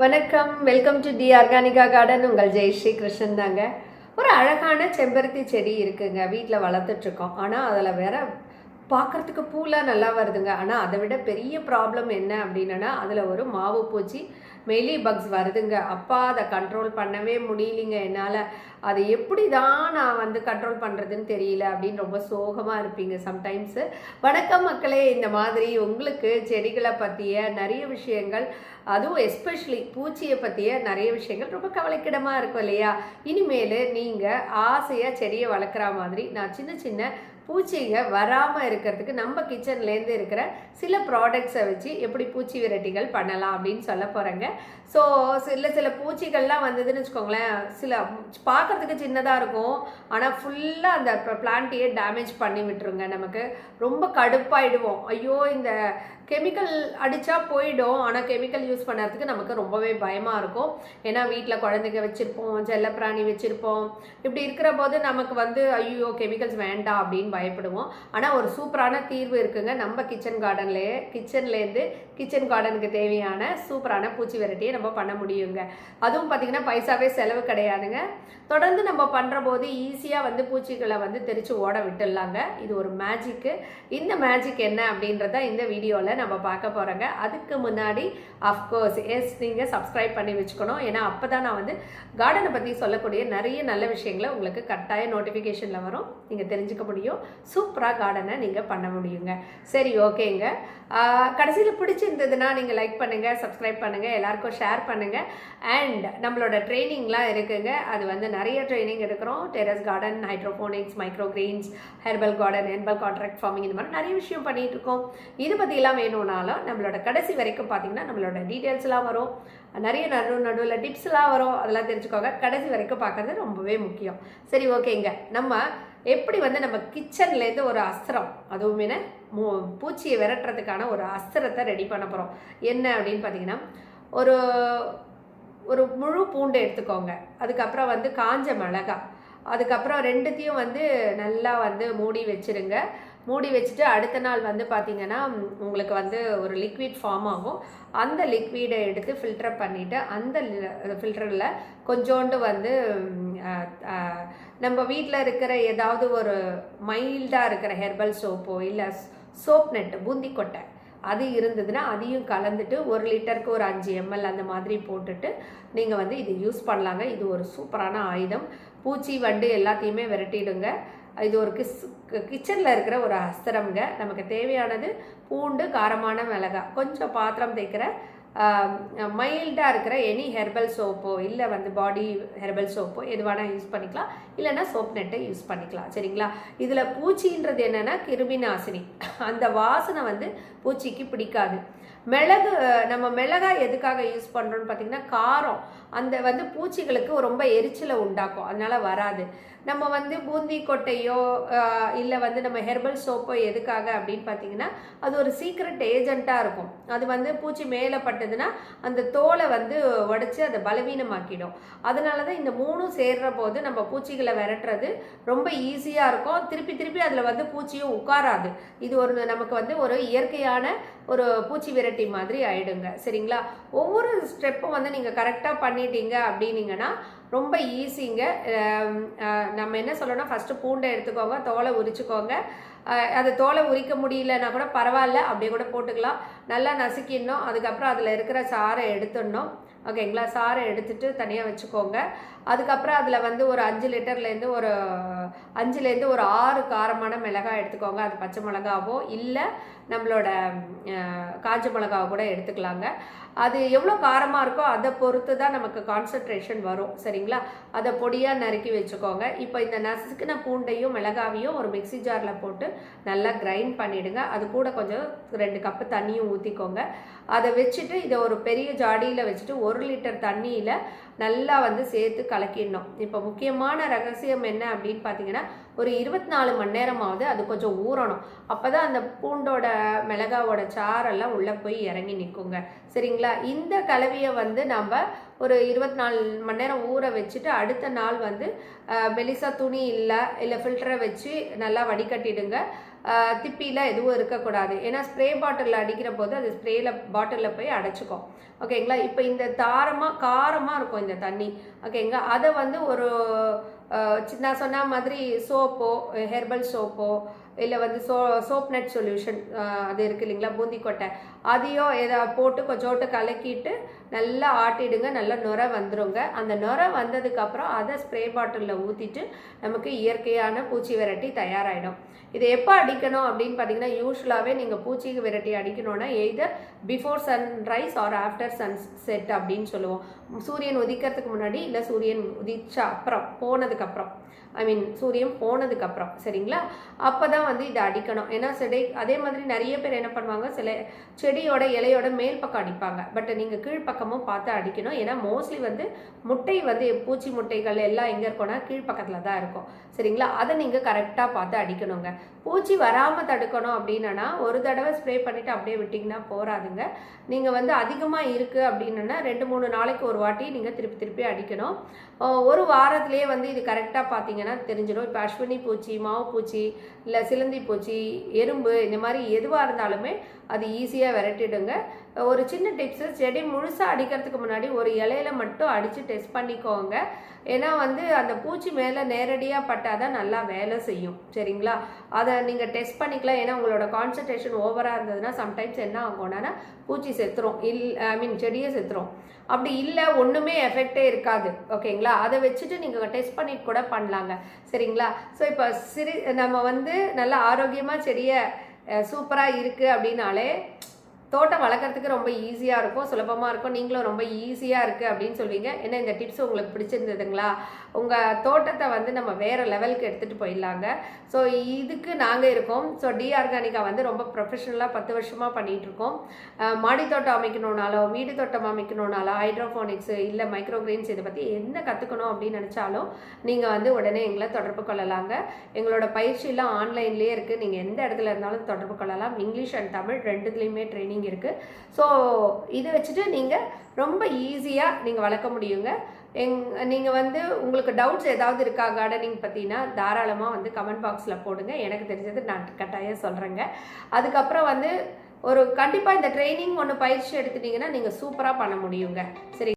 வணக்கம். Welcome to the Organica garden உங்கள் ஜெயஸ்ரீ கிருஷ்ணன் தாங்க. ஒரு அழகான செம்பருத்தி செடி இருக்குங்க. வீட்டில் வளர்த்துட்ருக்கோம் ஆனால் அதில் வேற பார்க்குறதுக்கு பூலாம் நல்லா வருதுங்க. ஆனால் அதை விட பெரிய ப்ராப்ளம் என்ன அப்படின்னா அதில் ஒரு மாவு பூச்சி மெலி பக்ஸ் வருதுங்க. அப்பா அதை கண்ட்ரோல் பண்ணவே முடியலிங்க. என்னால் அதை எப்படி தான் நான் வந்து கண்ட்ரோல் பண்ணுறதுன்னு தெரியல அப்படின்னு ரொம்ப சோகமாக இருப்பீங்க சம்டைம்ஸு வணக்கம் மக்களே இந்த மாதிரி உங்களுக்கு செடிகளை பற்றிய நிறைய விஷயங்கள் அதுவும் எஸ்பெஷலி பூச்சியை பற்றிய நிறைய விஷயங்கள் ரொம்ப கவலைக்கிடமாக இருக்கும் இல்லையா? இனிமேல் நீங்கள் ஆசையாக செடியை வளர்க்குற மாதிரி நான் சின்ன சின்ன பூச்சிங்க வராமல் இருக்கிறதுக்கு நம்ம கிச்சன்லேருந்து இருக்கிற சில ப்ராடக்ட்ஸை வச்சு எப்படி பூச்சி விரட்டிகள் பண்ணலாம் அப்படின்னு சொல்ல போகிறேங்க ஸோ சில சில பூச்சிகள்லாம் வந்ததுன்னு வச்சுக்கோங்களேன் சில பார்க்கறதுக்கு சின்னதாக இருக்கும். ஆனால் ஃபுல்லாக அந்த பிளான்ட்டையே டேமேஜ் பண்ணி விட்டுருங்க நமக்கு. ரொம்ப கடுப்பாயிடுவோம். ஐயோ இந்த கெமிக்கல் அடித்தா போயிடும். ஆனால் கெமிக்கல் யூஸ் பண்ணுறதுக்கு நமக்கு ரொம்பவே பயமாக இருக்கும். ஏன்னா வீட்டில் குழந்தைங்க வச்சுருப்போம் செல்லப்பிராணி வச்சுருப்போம். இப்படி இருக்கிற போது நமக்கு வந்து ஐயோ கெமிக்கல்ஸ் வேண்டாம் அப்படின்னு பயப்படுவோம். ஆனால் ஒரு சூப்பரான தீர்வு இருக்குங்க. நம்ம கிச்சன் கார்டன்லேயே கிச்சன்லேருந்து கிச்சன் கார்டனுக்கு தேவையான சூப்பரான பூச்சி வெரைட்டியை நம்ம பண்ண முடியுங்க. அதுவும் பார்த்திங்கன்னா பைசாவே செலவு கிடையாதுங்க. தொடர்ந்து நம்ம பண்ணுற போது ஈஸியாக வந்து பூச்சிகளை வந்து தெரித்து ஓட விட்டுடலாங்க. இது ஒரு மேஜிக்கு. இந்த மேஜிக் என்ன அப்படின்றத இந்த வீடியோவில் நம்ம பார்க்க போகிறோங்க அதுக்கு முன்னாடி அஃப்கோர்ஸ் எஸ் நீங்கள் சப்ஸ்கிரைப் பண்ணி வச்சுக்கணும். ஏன்னா அப்போ தான் நான் வந்து கார்டனை பற்றி சொல்லக்கூடிய நிறைய நல்ல விஷயங்களை உங்களுக்கு கட்டாய நோட்டிஃபிகேஷனில் வரும். நீங்கள் தெரிஞ்சுக்க முடியும். சூப்பராக கார்டனை நீங்கள் பண்ண முடியுங்க. சரி ஓகேங்க. கடைசியில் பிடிச்சிருந்ததுன்னா நீங்கள் லைக் பண்ணுங்கள் சப்ஸ்கிரைப் பண்ணுங்கள் எல்லாருக்கும் ஷேர் பண்ணுங்கள் அண்ட் நம்மளோட ட்ரைனிங்லாம் இருக்குங்க. அது வந்து நிறைய ட்ரைனிங் எடுக்கிறோம். Terrace garden hydroponics micro greens herbal garden herbal contract farming இந்த மாதிரி நிறைய விஷயம் பண்ணிகிட்டு இருக்கோம். இது பற்றிலாம் வேணும்னாலும் நம்மளோட கடைசி வரைக்கும் பார்த்தீங்கன்னா நம்மளோட டீட்டெயில்ஸ்லாம் வரும். நிறைய நடு நடுவில் டிப்ஸ்லாம் வரும். அதெல்லாம் தெரிஞ்சுக்கோங்க. கடைசி வரைக்கும் பார்க்குறது ரொம்பவே முக்கியம். சரி ஓகேங்க. நம்ம எப்படி வந்து நம்ம கிச்சன்லேருந்து ஒரு அஸ்திரம் அதுவுமே மூ பூச்சியை விரட்டுறதுக்கான ஒரு அஸ்திரத்தை ரெடி பண்ண போகிறோம் என்ன அப்படின்னு பார்த்தீங்கன்னா ஒரு ஒரு முழு பூண்டை எடுத்துக்கோங்க. அதுக்கப்புறம் வந்து காஞ்ச மிளகா அதுக்கப்புறம் ரெண்டுத்தையும் வந்து நல்லா வந்து மூடி வச்சுருங்க. மூடி வச்சுட்டு அடுத்த நாள் வந்து பார்த்திங்கன்னா உங்களுக்கு வந்து ஒரு லிக்விட் ஃபார்ம் ஆகும். அந்த லிக்விடை எடுத்து ஃபில்டர் பண்ணிவிட்டு அந்த ஃபில்டரில் கொஞ்சோண்டு வந்து நம்ம வீட்டில் இருக்கிற ஏதாவது ஒரு மைல்டாக இருக்கிற ஹெர்பல் சோப்போ இல்லை சோப் நெட்டு பூந்தி கொட்டை அது இருந்ததுன்னா அதையும் கலந்துட்டு ஒரு லிட்டருக்கு ஒரு அஞ்சு எம்எல் அந்த மாதிரி போட்டுட்டு நீங்கள் வந்து இது யூஸ் பண்ணலாங்க. இது ஒரு சூப்பரான ஆயுதம். பூச்சி வண்டு எல்லாத்தையுமே விரட்டிடுங்க. இது ஒரு கிஸ் கிச்சனில் இருக்கிற ஒரு அஸ்திரம்ங்க. நமக்கு தேவையானது பூண்டு காரமான மிளகாய் கொஞ்சம் பாத்திரம் தேய்க்கிற மைல்டாக இருக்கிற எனி ஹெர்பல் சோப்போ இல்லை வந்து பாடி ஹெர்பல் சோப்போ எது வேணால் யூஸ் பண்ணிக்கலாம். இல்லைன்னா சோப் நெட்டை யூஸ் பண்ணிக்கலாம். சரிங்களா? இதில் பூச்சின்றது என்னென்னா கிருமி நாசினி அந்த வாசனை வந்து பூச்சிக்கு பிடிக்காது. மிளகு நம்ம மிளகாய் எதுக்காக யூஸ் பண்ணுறோன்னு பார்த்தீங்கன்னா காரம். அந்த வந்து பூச்சிகளுக்கு ரொம்ப எரிச்சலை உண்டாக்கும். அதனால் வராது. நம்ம வந்து பூந்தி கொட்டையோ இல்லை வந்து நம்ம ஹெர்பல் சோப்போ எதுக்காக அப்படின்னு பார்த்தீங்கன்னா அது ஒரு சீக்ரெட் ஏஜெண்ட்டாக இருக்கும். அது வந்து பூச்சி மேலே பட்டதுன்னா அந்த தோலை வந்து உடச்சி அதை பலவீனமாக்கிடும். அதனால தான் இந்த மூணும் சேர்ற போது நம்ம பூச்சிகளை விரட்டுறது ரொம்ப ஈஸியாக இருக்கும். திருப்பி திருப்பி அதில் வந்து பூச்சியும் உட்காராது. இது ஒரு நமக்கு வந்து ஒரு இயற்கையான ஒரு பூச்சி விரட்டு மாதிரி ஆயிடுங்க. சரிங்களா? ஒவ்வொரு ஸ்டெப்பும் வந்து நீங்கள் கரெக்டாக பண்ணிட்டீங்க அப்படின்னீங்கன்னா ரொம்ப ஈஸிங்க நம்ம என்ன சொல்லணும்னா ஃபஸ்ட்டு பூண்டை எடுத்துக்கோங்க தோலை உரிச்சுக்கோங்க. அது தோலை உரிக்க முடியலன்னா கூட பரவாயில்ல அப்படியே கூட போட்டுக்கலாம். நல்லா நசுக்கிடணும் அதுக்கப்புறம் அதில் இருக்கிற சாறை எடுத்துடணும். ஓகேங்களா? சாறை எடுத்துட்டு தனியாக வச்சுக்கோங்க. அதுக்கப்புறம் அதில் வந்து ஒரு அஞ்சு லிட்டர்லேருந்து ஒரு அஞ்சுலேருந்து ஒரு ஆறு காரமான மிளகாய் எடுத்துக்கோங்க. அது பச்சை மிளகாவோ இல்லை நம்மளோட காஞ்ச மிளகாவோ கூட எடுத்துக்கலாங்க. அது எவ்வளோ காரமாக இருக்கோ அதை பொறுத்து தான் நமக்கு கான்சன்ட்ரேஷன் வரும். சரி சரிங்களா? அதை பொடியாக நறுக்கி வச்சுக்கோங்க. இப்போ இந்த நசுக்கின பூண்டையும் மிளகாவையும் ஒரு மிக்சி ஜாரில் போட்டு நல்லா கிரைண்ட் பண்ணிவிடுங்க அது கூட கொஞ்சம் ரெண்டு கப்பு தண்ணியும் ஊற்றிக்கோங்க அதை வச்சுட்டு இதை ஒரு பெரிய ஜாடியில் வச்சுட்டு ஒரு லிட்டர் தண்ணியில் நல்லா வந்து சேர்த்து கலக்கிடணும். இப்போ முக்கியமான ரகசியம் என்ன அப்படின்னு பார்த்தீங்கன்னா ஒரு இருபத்தி நாலு மணி நேரமாவது அது கொஞ்சம் ஊறணும். அப்போ தான் அந்த பூண்டோட மிளகாவோட சாரெல்லாம் உள்ளே போய் இறங்கி நிற்குங்க சரிங்களா? இந்த கலவையை வந்து நம்ம ஒரு இருபத்தி நாலு மணி நேரம் ஊற வச்சுட்டு அடுத்த நாள் வந்து மெலிசா துணி இல்லை இல்லை ஃபில்டரை வச்சு நல்லா வடிகட்டிடுங்க. திப்பியில் எதுவும் இருக்கக்கூடாது. ஏன்னா ஸ்ப்ரே பாட்டிலில் அடிக்கிற போது அது ஸ்ப்ரேயில் பாட்டிலில் போய் அடைச்சிக்கும். ஓகேங்களா? இப்போ இந்த தாரமாக காரமாக இருக்கும் இந்த தண்ணி. ஓகேங்களா? அதை வந்து ஒரு நான் சொன்ன மாதிரி சோப்போ ஹெர்பல் சோப்போ இல்லை வந்து சோ சோப் நட் சொல்யூஷன் அது இருக்கு இல்லைங்களா பூந்தி கொட்டை. அதையோ எதை போட்டு கொஞ்சோட்டு கலக்கிட்டு நல்லா ஆட்டிடுங்க நல்லா நுர வந்துடுங்க அந்த நுர வந்ததுக்கப்புறம் அதை ஸ்ப்ரே பாட்டிலில் ஊற்றிட்டு நமக்கு இயற்கையான பூச்சி விரட்டி தயாராகிடும் இது எப்போ அடிக்கணும் அப்படின்னு பார்த்தீங்கன்னா யூஸ்வலாகவே நீங்கள் பூச்சி விரட்டி அடிக்கணும்னா either before sunrise or after sunset அப்படின்னு சொல்லுவோம். சூரியன் உதிக்கிறதுக்கு முன்னாடி இல்லை சூரியன் உதிச்ச அப்புறம் போனதுக்கப்புறம் ஐ மீன் சூரியன் போனதுக்கப்புறம் சரிங்களா? அப்போ தான் வந்து இதை அடிக்கணும். ஏன்னா செடி அதே மாதிரி நிறைய பேர் என்ன பண்ணுவாங்க சில செடியோட இலையோட மேல் பக்கம் அடிப்பாங்க. பட் நீங்கள் கீழ்ப்பக்கமும் பார்த்து அடிக்கணும். ஏன்னா மோஸ்ட்லி வந்து முட்டை வந்து பூச்சி முட்டைகள் எல்லாம் எங்கே இருக்கோன்னா கீழ்ப்பக்கத்தில் தான் இருக்கும். சரிங்களா? அதை நீங்கள் கரெக்டாக பார்த்து அடிக்கணுங்க. பூச்சி வராமல் தடுக்கணும் அப்படின்னா ஒரு தடவை ஸ்ப்ரே பண்ணிவிட்டு அப்படியே விட்டிங்கன்னா போகாதுங்க நீங்கள் வந்து அதிகமாக இருக்குது அப்படின்னா ரெண்டு மூணு நாளைக்கு ஒரு வாட்டி நீங்கள் திருப்பி திருப்பி அடிக்கணும். ஒரு வாரத்திலேயே வந்து இது கரெக்டாக பார்த்தீங்கன்னா தெரிஞ்சிடும். இப்போ அஸ்வினி பூச்சி மாவு பூச்சி இல்லை சிலந்தி பூச்சி எறும்பு இந்த மாதிரி எதுவாக இருந்தாலுமே அது ஈஸியாக விரட்டிடுங்க. ஒரு சின்ன டிப்ஸு செடி முழுசாக அடிக்கிறதுக்கு முன்னாடி ஒரு இலையில மட்டும் அடித்து டெஸ்ட் பண்ணிக்கோங்க. ஏன்னா வந்து அந்த பூச்சி மேலே நேரடியாக பட்டால் தான் நல்லா வேலை செய்யும். சரிங்களா? அதை நீங்கள் டெஸ்ட் பண்ணிக்கலாம். ஏன்னா உங்களோட கான்சன்ட்ரேஷன் ஓவராக இருந்ததுன்னா சம்டைம்ஸ் என்ன ஆகும்னா பூச்சி செத்துரும். இல் ஐ மீன் செடியை செத்துரும். அப்படி இல்லை ஒன்றுமே எஃபெக்டே இருக்காது. ஓகேங்களா அதை வச்சுட்டு நீங்கள் டெஸ்ட் பண்ணிட்டு கூட பண்ணலாங்க. சரிங்களா? ஸோ இப்போ சிறு நம்ம வந்து நல்லா ஆரோக்கியமாக செடியை சூப்பராக இருக்குது அப்படின்னாலே தோட்டம் வளர்க்குறதுக்கு ரொம்ப ஈஸியாக இருக்கும் சுலபமாக இருக்கும். நீங்களும் ரொம்ப ஈஸியாக இருக்குது அப்படின்னு சொல்வீங்க ஏன்னா இந்த டிப்ஸ் உங்களுக்கு பிடிச்சிருந்ததுங்களா? உங்கள் தோட்டத்தை வந்து நம்ம வேறு லெவலுக்கு எடுத்துகிட்டு போயிடலாங்க. ஸோ இதுக்கு நாங்கள் இருக்கோம். ஸோ டி ஆர்கானிக்கா வந்து ரொம்ப ப்ரொஃபஷனலாக பத்து வருஷமாக பண்ணிகிட்ருக்கோம் மாடி தோட்டம் அமைக்கணுன்னாலோ வீடு தோட்டம் அமைக்கணுன்னாலோ ஹைட்ரோஃபோனிக்ஸு இல்லை மைக்ரோக்ரீன்ஸ் இதை பற்றி என்ன கற்றுக்கணும் அப்படின்னு நினச்சாலும் நீங்கள் வந்து உடனே எங்களை தொடர்பு கொள்ளலாங்க. எங்களோட பயிற்சியெல்லாம் ஆன்லைன்லேயே இருக்குது நீங்கள் எந்த இடத்துல இருந்தாலும் தொடர்பு கொள்ளலாம். இங்கிலீஷ் அண்ட் தமிழ் ரெண்டுத்துலேயுமே ட்ரைனிங் இருக்குது ஸோ இதை வச்சுட்டு நீங்கள் ரொம்ப ஈஸியாக நீங்கள் வளர்க்க முடியுங்க. எங் நீங்கள் வந்து உங்களுக்கு டவுட்ஸ் ஏதாவது இருக்கா கார்டனிங் பற்றினா தாராளமாக வந்து கமெண்ட் பாக்ஸில் போடுங்க. எனக்கு தெரிஞ்சது நான் கட்டாயம் சொல்கிறேங்க அதுக்கப்புறம் வந்து ஒரு கண்டிப்பாக இந்த ட்ரைனிங் ஒன்று பயிற்சி எடுத்துட்டீங்கன்னா நீங்கள் சூப்பராக பண்ண முடியுங்க. சரி.